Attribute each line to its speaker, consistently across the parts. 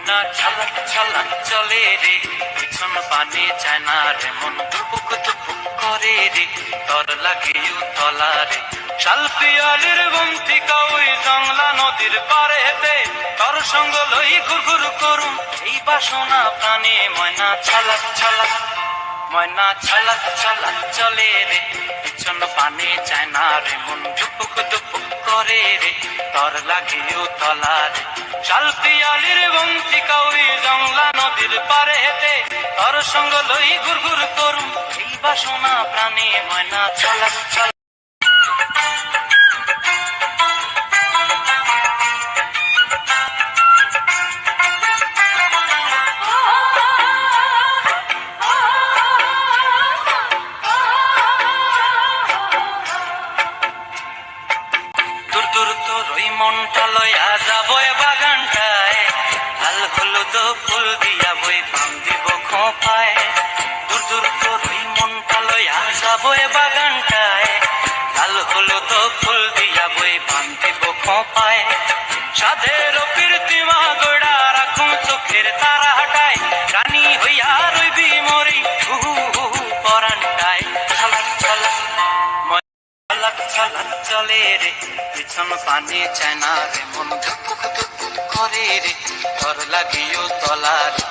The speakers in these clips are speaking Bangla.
Speaker 1: ময়না ছালাক ছালাক চলে রে। পিছন পানে চায় না রে, মন দুপুক দুপুক করে রে। তর লাগে তলা রে। শাল পিয়ালির বন্তিকা ওই জংলা নদীর পারে হেতে তর সঙ্গ লই ঘুর ঘুর করুম। এই বাসনা প্রাণে ময়না ছালাক ছালাক ময়না ছালাক ছালাক চলে রে। পিছন পানে চায় না রে, মন করে রে তর লাগিও তলা রে। শাল পিয়ালির বন্তিকা ওই জংলা নদীর পারে হেতে তর সঙ্গ লই ঘুর করুম, এই বাসনা প্রাণে ময়না ছালাক ছালাক মনটা লয়া যাব বাগানটায়, লাল হলুদ ফুল দিয়া বই পাম দিব খোপায়। দূর দূর ওই মনটা লয়া যাব বাগানটায়, লাল হলুদ পিছন পানি চায় না রে মন ধুক ধুপুক করে রে তোর লাগিও তলা রে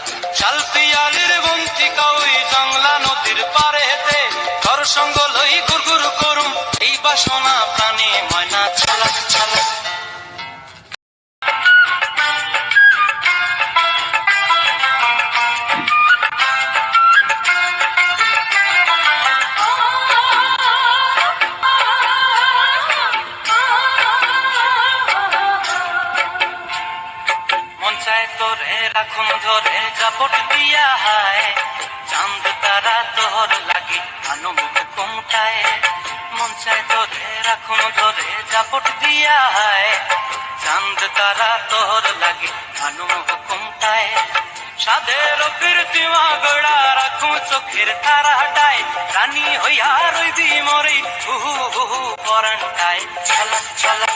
Speaker 1: তোরে রাখুন ধরে জাপট দিয়া হায়। চাঁদ তারা তোর লাগি, আনুমুখ কুমটায় মন চায় তোরে রাখুন ধরে জাপট দিয়া হায়। চাঁদ তারা তোর লাগি, আনুমুখ কুমটায় সাদের কীর্তিমা গোড়া রাখুন চোখের তারা হাটায় রানী হইয়া রইবি মরি, হুহু হুহু পরানটায়। ছলাক ছলাক